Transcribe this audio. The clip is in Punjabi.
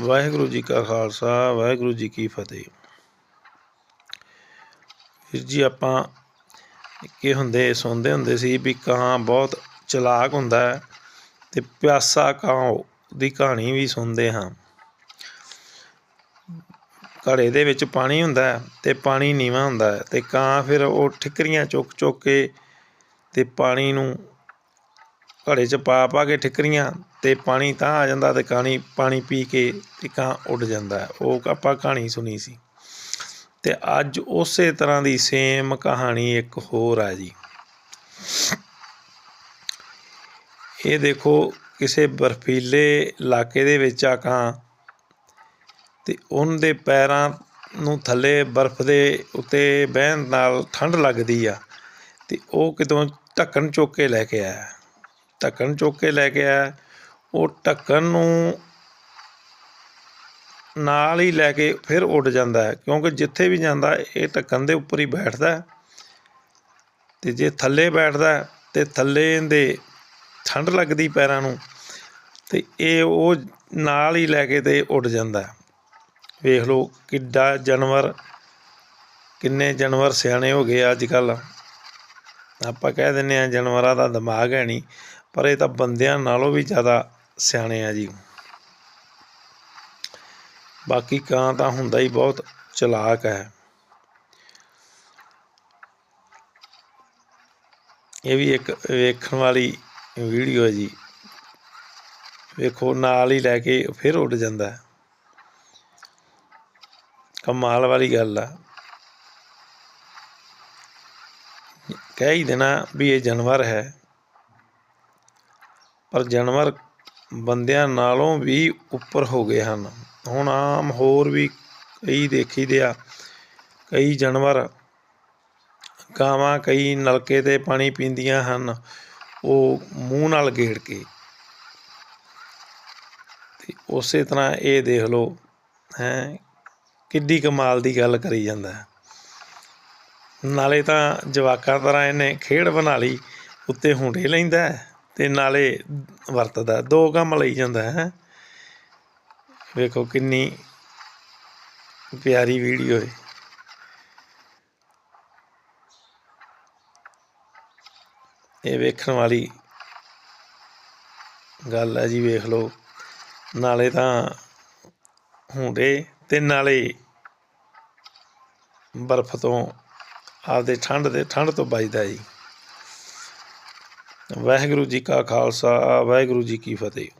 ਵਾਹਿਗੁਰੂ ਜੀ ਕਾ ਖਾਲਸਾ, ਵਾਹਿਗੁਰੂ ਜੀ ਕੀ ਫਤਿਹ। ਵੀਰ ਜੀ, ਆਪਾਂ ਕੀ ਹੁੰਦੇ, ਸੁਣਦੇ ਹੁੰਦੇ ਸੀ ਵੀ ਕਾਂ ਬਹੁਤ ਚਲਾਕ ਹੁੰਦਾ ਹੈ ਤੇ ਪਿਆਸਾ ਕਾਂ ਦੀ ਕਹਾਣੀ ਵੀ ਸੁਣਦੇ ਹਾਂ। ਘੜੇ ਦੇ ਵਿੱਚ ਪਾਣੀ ਹੁੰਦਾ ਹੈ ਤੇ ਪਾਣੀ ਨੀਵਾਂ ਹੁੰਦਾ ਹੈ ਤੇ ਕਾਂ ਫਿਰ ਉਹ ਠਿਕਰੀਆਂ ਚੁੱਕ ਚੁੱਕ ਕੇ ਤੇ ਪਾਣੀ ਨੂੰ ਘੜੇ 'ਚ ਪਾ ਪਾ ਕੇ ਠਿਕਰੀਆਂ ਤੇ ਪਾਣੀ ਤਾਂ ਆ ਜਾਂਦਾ ਤੇ ਕਾਣੀ ਪਾਣੀ ਪੀ ਕੇ ਤੇ ਕਾਂ ਉੱਡ ਜਾਂਦਾ। ਉਹ ਆਪਾਂ ਕਹਾਣੀ ਸੁਣੀ ਸੀ। ਤੇ ਅੱਜ ਉਸੇ ਤਰ੍ਹਾਂ ਦੀ ਸੇਮ ਕਹਾਣੀ ਇੱਕ ਹੋਰ ਆ ਜੀ। ਇਹ ਦੇਖੋ ਕਿਸੇ ਬਰਫੀਲੇ ਇਲਾਕੇ ਦੇ ਵਿੱਚ ਆ ਕਾਂ ਤੇ ਉਹਨਾਂ ਦੇ ਪੈਰਾਂ ਨੂੰ ਥੱਲੇ ਬਰਫ਼ ਦੇ ਉੱਤੇ ਬਹਿਣ ਨਾਲ ਠੰਡ ਲੱਗਦੀ ਆ ਤੇ ਉਹ ਕਿਤੋਂ ਢੱਕਣ ਚੁੱਕ ਕੇ ਲੈ ਕੇ ਆਇਆ। ਢੱਕਣ ਚੁੱਕ ਕੇ ਲੈ ਕੇ ਆਇਆ। ਉਹ ਢੱਕਣ ਨੂੰ ਨਾਲ ਹੀ ਲੈ ਕੇ ਫਿਰ ਉੱਡ ਜਾਂਦਾ ਹੈ, ਕਿਉਂਕਿ ਜਿੱਥੇ ਵੀ ਜਾਂਦਾ, ਇਹ ਢੱਕਣ ਦੇ ਉੱਪਰ ਹੀ ਬੈਠਦਾ ਹੈ। ਤੇ ਜੇ ਥੱਲੇ ਬੈਠਦਾ ਹੈ, ਤੇ ਥੱਲੇ ਇਹਦੇ ਠੰਡ ਲੱਗਦੀ ਪੈਰਾਂ ਨੂੰ, ਤੇ ਇਹ ਉਹ ਨਾਲ ਹੀ ਲੈ ਕੇ ਤੇ ਉੱਡ ਜਾਂਦਾ ਵੇਖ ਲਓ ਕਿੱਡਾ ਜਾਨਵਰ, ਕਿੰਨੇ ਜਾਨਵਰ ਸਿਆਣੇ ਹੋ ਗਏ ਅੱਜ ਕੱਲ੍ਹ। ਆਪਾਂ ਕਹਿ ਦਿੰਦੇ ਆ ਜਾਨਵਰਾਂ ਦਾ ਦਿਮਾਗ ਹੈ ਨਹੀਂ, ਪਰ ਇਹ ਤਾਂ ਬੰਦਿਆਂ ਨਾਲੋਂ ਵੀ ਜ਼ਿਆਦਾ ਸਿਆਣੇ ਆ ਜੀ। ਬਾਕੀ ਕਾਂ ਤਾਂ ਹੁੰਦਾ ਹੀ ਬਹੁਤ ਚਲਾਕ ਹੈ। ਇਹ ਵੀ ਇੱਕ ਵੇਖਣ ਵਾਲੀ ਵੀਡੀਓ ਹੈ ਜੀ। ਵੇਖੋ, ਨਾਲ ਹੀ ਲੈ ਕੇ ਫਿਰ ਉੱਡ ਜਾਂਦਾ। ਕਮਾਲ ਵਾਲੀ ਗੱਲ ਆ। ਕਹਿ ਹੀ ਦੇਣਾ ਵੀ ਇਹ ਜਾਨਵਰ ਹੈ। ਪਰ ਜਾਨਵਰ ਬੰਦਿਆਂ ਨਾਲੋਂ ਵੀ ਉੱਪਰ ਹੋ ਗਏ ਹਨ। ਹੁਣ ਆਮ ਹੋਰ ਵੀ ਕਈ ਦੇਖੀਦੇ ਆ। ਕਈ ਜਾਨਵਰ ਗਾਵਾਂ, ਕਈ ਨਲਕੇ ਤੇ ਪਾਣੀ ਪੀਂਦੀਆਂ ਹਨ। ਉਹ ਮੂੰਹ ਨਾਲ ਗੇੜ ਕੇ। ਤੇ ਉਸੇ ਤਰ੍ਹਾਂ ਇਹ ਦੇਖ ਲਓ, ਹੈ, ਕਿੱਡੀ ਕਮਾਲ ਦੀ ਗੱਲ ਕਰੀ ਜਾਂਦਾ ਹੈ। ਨਾਲੇ ਤਾਂ ਜਵਾਕਾਂ ਤਰ੍ਹਾਂ ਇਹਨੇ ਖੇਡ ਬਣਾ ਲਈ, ਉੱਤੇ ਹੁੰਡੇ ਲੈਂਦਾ ਹੈ ਤੇ ਨਾਲੇ ਵਰਤਦਾ, ਦੋ ਕੰਮ ਲਈ ਜਾਂਦਾ ਹੈ। ਵੇਖੋ ਕਿੰਨੀ ਪਿਆਰੀ ਵੀਡੀਓ ਹੈ। ਇਹ ਵੇਖਣ ਵਾਲੀ ਗੱਲ ਹੈ ਜੀ, ਵੇਖ ਲਓ। ਨਾਲੇ ਤਾਂ ਹੁੰਡੇ ਤੇ ਨਾਲੇ ਬਰਫ਼ ਤੋਂ ਆਪਦੇ ਠੰਡ ਦੇ, ਠੰਡ ਤੋਂ ਬਚਦਾ ਜੀ। ਵਾਹਿਗੁਰੂ ਜੀ ਕਾ ਖਾਲਸਾ, ਵਾਹਿਗੁਰੂ ਜੀ ਕੀ ਫਤਿਹ।